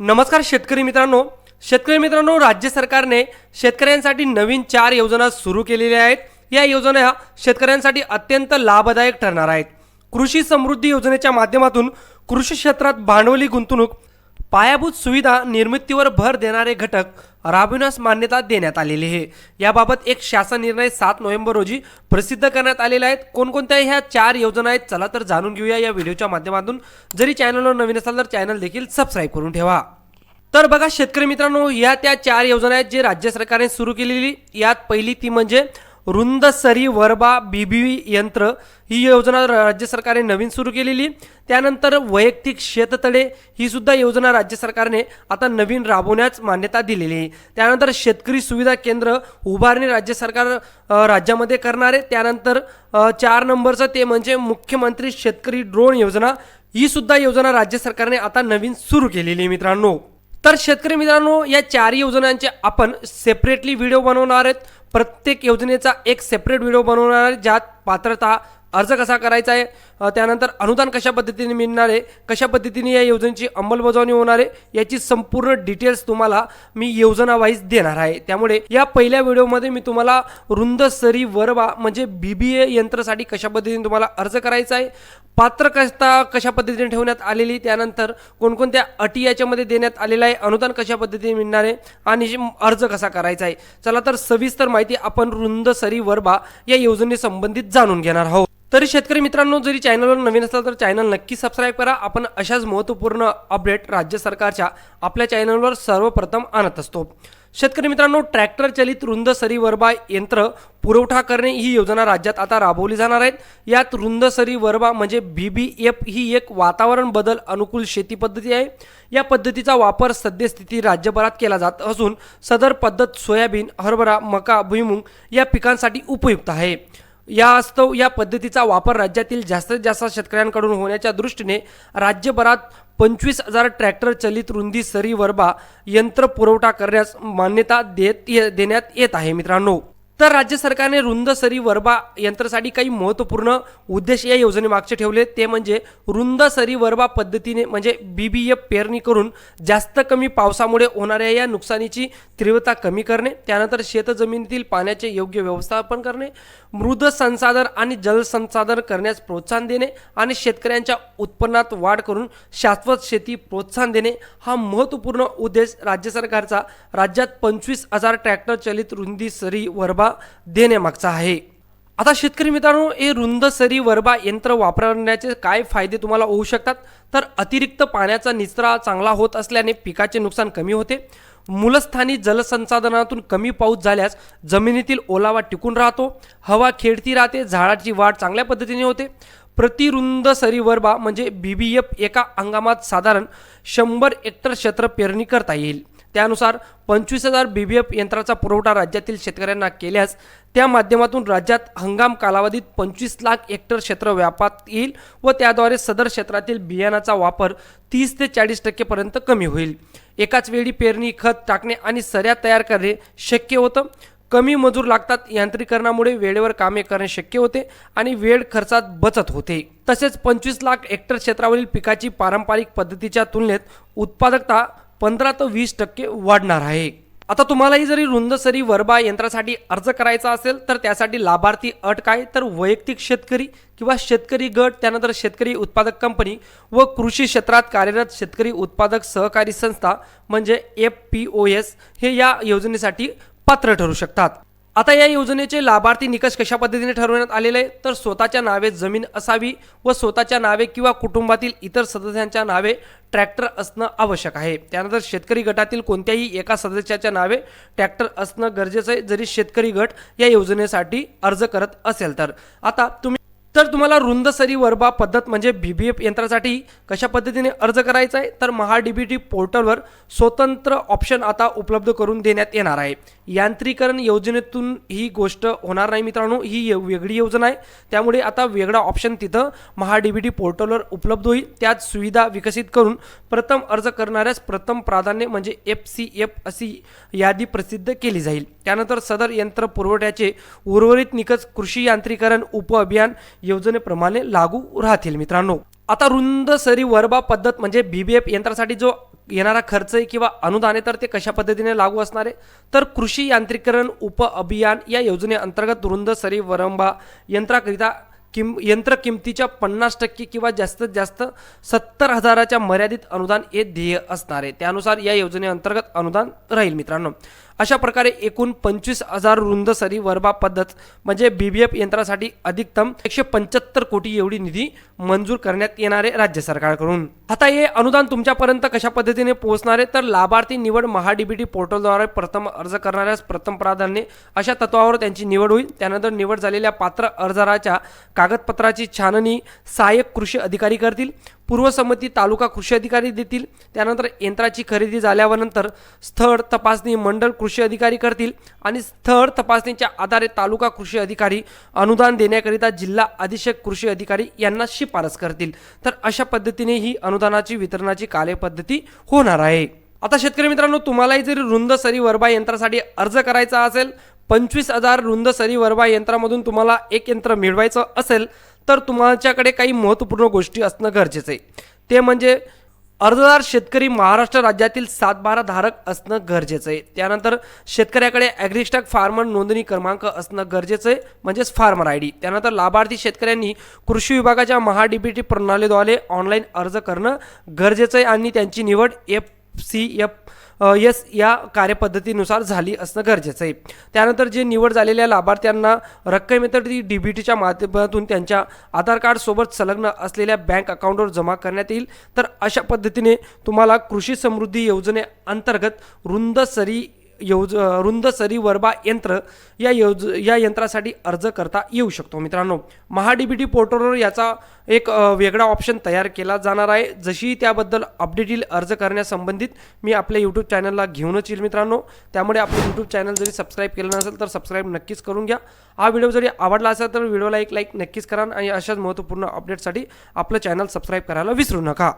नमस्कार शेतकरी मित्रांनो. शेतकरी मित्रांनो राज्य सरकारने शेतकऱ्यांसाठी नवीन चार योजना सुरू केलेल्या आहेत. या योजना ह्या शेतकऱ्यांसाठी अत्यंत लाभदायक ठरणार आहेत. कृषी समृद्धी योजनेच्या माध्यमातून कृषी क्षेत्रात भांडवली गुंतवणूक पायाभूत सुविधा निर्मितीवर भर देणारे घटक राबविण्यास मान्यता देण्यात आलेली आहे. याबाबत एक शासन निर्णय सात नोव्हेंबर रोजी प्रसिद्ध करण्यात आलेला आहेत कोणकोणत्या ह्या चार योजना आहेत चला तर जाणून घेऊया या व्हिडिओच्या माध्यमातून. जरी चॅनलवर नवीन असाल तर चॅनल देखील सबस्क्राईब करून ठेवा. तर बघा शेतकरी मित्रांनो या त्या चार योजना आहेत जे राज्य सरकारने सुरू केलेली. यात पहिली ती म्हणजे रुंद सरी वरबा बीबी यंत्र ही योजना राज्य सरकारने नवीन सुरू केलेली. त्यानंतर वैयक्तिक शेततळे ही सुद्धा योजना राज्य सरकारने आता नवीन राबवण्यास मान्यता दिलेली आहे. त्यानंतर शेतकरी सुविधा केंद्र उभारणी राज्य सरकार राज्यामध्ये करणार. आहे त्यानंतर चार नंबरचं ते म्हणजे मुख्यमंत्री शेतकरी ड्रोन योजना. ही सुद्धा योजना राज्य सरकारने आता नवीन सुरू केलेली आहे मित्रांनो. तर शेतकरी मित्रांनो या चारही योजनांचे आपण सेपरेटली व्हिडिओ बनवणार आहेत. प्रत्येक योजनेचा एक सेपरेट व्हिडिओ बनवणार ज्यात पात्रता अर्ज कसा करायचा आहे? त्यानंतर अनुदान कशा पद्धतीने मिळणार आहे? कशा पद्धतीने या योजनेची अंमलबजावणी होणार आहे? याची संपूर्ण डिटेल्स तुम्हाला मी योजनावाईज देणार आहे. त्यामुळे या पहिल्या व्हिडिओमध्ये मी तुम्हाला रुंद सरी वरवा म्हणजे बी बी ए यंत्रासाठी कशा पद्धतीने तुम्हाला अर्ज करायचा आहे पात्र कस्ता कशा पद्धतीने ठेवण्यात आलेली त्यानंतर कोणकोणत्या अटी याच्यामध्ये देण्यात आलेलं आहे अनुदान कशा पद्धतीने मिळणार आहे आणि अर्ज कसा करायचा आहे. चला तर सविस्तर माहिती आपण रुंद सरी वरबा या योजनेसंबंधित जाणून घेणार आहोत. तरी शेतकरी मित्रांनो जरी चॅनलवर नवीन असला तर चॅनल नक्की सबस्क्राईब करा. आपण अशाच महत्त्वपूर्ण अपडेट राज्य सरकारच्या आपल्या चॅनलवर सर्वप्रथम आणत असतो. शेतकरी मित्रांनो ट्रॅक्टर चलित रुंद सरी वरबा यंत्र पुरवठा करणे ही योजना राज्यात आता राबवली जाणार आहेत यात रुंद सरी वरबा म्हणजे बी बी एफ ही एक वातावरण बदल अनुकूल शेती पद्धती आहे. या पद्धतीचा वापर सद्यस्थिती राज्यभरात केला जात असून सदर पद्धत सोयाबीन हरभरा मका भुईमुंग या पिकांसाठी उपयुक्त आहे. या अस्तव या पद्धतीचा वापर राज्यातील जास्तीत जास्त शेतकऱ्यांकडून होण्याच्या दृष्टीने राज्यभरात पंचवीस हजार ट्रॅक्टर चलित रुंदी सरी वरबा यंत्र पुरवठा करण्यास मान्यता देत ये- देण्यात येत आहे मित्रांनो. तर राज्य सरकारने रुंद सरी वरबा यंत्रासाठी काही महत्त्वपूर्ण उद्देश या योजनेमागचे ठेवले. ते म्हणजे रुंद सरी वरबा पद्धतीने म्हणजे बी बी एफ पेरणी करून जास्त कमी पावसामुळे होणाऱ्या या नुकसानीची तीव्रता कमी करणे त्यानंतर शेतजमिनीतील पाण्याचे योग्य व्यवस्थापन करणे मृद संसाधन आणि जलसंसाधन करण्यास प्रोत्साहन देणे आणि शेतकऱ्यांच्या उत्पन्नात वाढ करून शाश्वत शेती प्रोत्साहन देणे हा महत्त्वपूर्ण उद्देश राज्य सरकारचा. राज्यात पंचवीस हजार ट्रॅक्टर चलित रुंदी सरी वरबा देण्यामागचा आहे. आता शेतकरी मित्रांनो हे रुंद सरी वरबा यंत्र वापरण्याचे काय फायदे तुम्हाला होऊ शकतात? तर अतिरिक्त पाण्याचा निचरा चांगला होत असल्याने पिकाचे नुकसान कमी होते. मूलस्थानी जलसंसाधनातून कमी पाऊस झाल्यास जमिनीतील ओलावा टिकून राहतो. हवा खेळती राहते झाडाची वाढ चांगल्या पद्धतीने होते. प्रतिरुंद सरी वरबा म्हणजे बी बी एफ एका हंगामात साधारण शंभर हेक्टर क्षेत्र पेरणी करता येईल. त्यानुसार पंचवीस हजार बी बी एफ यंत्राचा पुरवठा राज्यातील शेतकऱ्यांना केल्यास त्या माध्यमातून राज्यात हंगाम कालावधीत पंचवीस लाख हेक्टर क्षेत्र व्यापात येईल व त्याद्वारे सदर क्षेत्रातील बियाणाचा वापर तीस ते चाळीस टक्केपर्यंत कमी होईल. एकाच वेळी पेरणी खत टाकणे आणि सऱ्या तयार करणे शक्य होतं. कमी मजूर लागतात यांत्रिकरणामुळे वेळेवर कामे करणे शक्य होते आणि वेळ खर्चात बचत होते. तसेच पंचवीस लाख हेक्टर क्षेत्रावरील पिकाची पारंपरिक पद्धतीच्या तुलनेत उत्पादकता पंधरा ते वीस टक्के वाढणार आहे. आता तुम्हालाही जरी रुंद सरी वरबा यंत्रासाठी अर्ज करायचा असेल तर त्यासाठी लाभार्थी अट काय? तर वैयक्तिक शेतकरी किंवा शेतकरी गट त्यानंतर शेतकरी उत्पादक कंपनी व कृषी क्षेत्रात कार्यरत शेतकरी उत्पादक सहकारी संस्था म्हणजे एफ पी ओ एस हे या योजनेसाठी पात्र ठरू शकतात. आता या योजनेचे लाभार्थी निकष कशा पद्धतीने ठरवण्यात आलेले आहे तर स्वतःच्या नावे जमीन असावी व स्वतःच्या नावे किंवा कुटुंबातील इतर सदस्यांच्या नावे ट्रॅक्टर असणं आवश्यक आहे. त्यानंतर शेतकरी गटातील कोणत्याही एका सदस्याच्या नावे ट्रॅक्टर असणं गरजेचं आहे. जरी शेतकरी गट या योजनेसाठी अर्ज करत असेल तर. आता तुम्ही तर तुम्हाला रुंद सरी वरबा पद्धत म्हणजे बी बी एफ यंत्रासाठी कशा पद्धतीने अर्ज करायचा आहे? तर महा डी बी टी पोर्टलवर स्वतंत्र ऑप्शन आता उपलब्ध करून देण्यात येणार आहे. यांत्रिकरण योजनेतून ही गोष्ट होणार नाही मित्रांनो ही वेगळी योजना आहे. त्यामुळे आता वेगळा ऑप्शन तिथं महा डी बी टी पोर्टलवर उपलब्ध होईल. त्यात सुविधा विकसित करून प्रथम अर्ज करणाऱ्यास प्रथम प्राधान्य म्हणजे एफ सी एफ अशी यादी प्रसिद्ध केली जाईल. त्यानंतर सदर यंत्र पुरवठ्याचे उर्वरित निकष कृषी यांत्रिकरण उपअभियान योजनेप्रमाणे लागू राहतील मित्रांनो. आता रुंद सरी वरबा पद्धत म्हणजे बी बी एफ यंत्रासाठी जो येणारा खर्च आहे किंवा अनुदान आहे तर ते कशा पद्धतीने लागू असणार आहे? तर कृषी यांत्रिकरण उप अभियान या योजनेअंतर्गत रुंद सरी वरंबा यंत्राकरिता किम यंत्र किमतीच्या पन्नास टक्के किंवा जास्तीत जास्त सत्तर हजाराच्या मर्यादित अनुदान हे ध्येय असणार आहे. त्यानुसार या योजनेअंतर्गत अनुदान राहील मित्रांनो. अशा प्रकारे एकूण पंचवीस हजार रुंद सरी वर्बा पद्धत म्हणजे बी बी एफ यंत्रासाठी अधिकतम एकशे पंच्याहत्तर कोटी एवढी निधी मंजूर करण्यात येणार आहे राज्य सरकारकडून. आता हे अनुदान तुमच्यापर्यंत कशा पद्धतीने पोहोचणार आहे? तर लाभार्थी निवड महाडीबीटी पोर्टलद्वारे प्रथम अर्ज करणाऱ्यास प्रथम प्राधान्य अशा तत्वावर त्यांची निवड होईल. त्यानंतर निवड झालेल्या पात्र अर्जदाराच्या कागदपत्राची छाननी सहाय्यक कृषी अधिकारी करतील पूर्वसंमती तालुका कृषी अधिकारी देतील त्यानंतर यंत्राची खरेदी झाल्यानंतर स्थळ तपासणी मंडळ कृषी अधिकारी करतील आणि स्थळ तपासणीच्या आधारे तालुका कृषी अधिकारी अनुदान देण्याकरिता जिल्हा अधीक्षक कृषी अधिकारी यांना शिफारस करतील. तर अशा पद्धतीने ही अनुदानाची वितरणाची कार्यपद्धती होणार आहे. आता शेतकरी मित्रांनो तुम्हालाही जरी रुंद सरी वरबा यंत्रासाठी अर्ज करायचा असेल पंचवीस हजार रुंद सरी वरवा यंत्रामधून तुम्हाला एक यंत्र मिळवायचं असेल तर तुमच्याकडे काही महत्त्वपूर्ण गोष्टी असणं गरजेचं आहे. ते म्हणजे अर्जदार शेतकरी महाराष्ट्र राज्यातील सातबारा धारक असणं गरजेचं आहे. त्यानंतर शेतकऱ्याकडे ॲग्रिस्टॅक फार्मर नोंदणी क्रमांक असणं गरजेचं आहे म्हणजेच फार्मर आय डी त्यानंतर लाभार्थी शेतकऱ्यांनी कृषी विभागाच्या महाडीबीटी प्रणालीद्वारे ऑनलाईन अर्ज करणं गरजेचं आहे आणि त्यांची निवड एफ सी एफ एस या कार्यपद्धतीनुसार झाली असणं गरजेचं आहे. त्यानंतर जे निवड झालेल्या लाभार्थ्यांना रक्कमेतर ती डी बी टीच्या माध्यमातून त्यांच्या आधार कार्डसोबत संलग्न असलेल्या बँक अकाउंटवर जमा करण्यात येईल. तर अशा पद्धतीने तुम्हाला कृषी समृद्धी योजनेअंतर्गत रुंद सरी योज रुंद सरी वरबा यंत्र या योज या यंत्रासाठी अर्ज करता येऊ शकतो. मित्रांनो महाडीबीटी पोर्टलवर याचा एक वेगळा ऑप्शन तयार केला जाणार आहे. जशी त्याबद्दल अपडेट येईल अर्ज करण्यासंबंधित मी आपल्या यूट्यूब चॅनलला घेऊनच येईल मित्रांनो. त्यामुळे आपलं यूट्यूब चॅनल जरी सबस्क्राईब केलं नसेल तर सबस्क्राईब नक्कीच करून घ्या. हा व्हिडिओ जरी आवडला असेल तर व्हिडिओला एक लाईक नक्कीच करा आणि अशाच महत्त्वपूर्ण अपडेटसाठी आपलं चॅनल सबस्क्राईब करायला विसरू नका.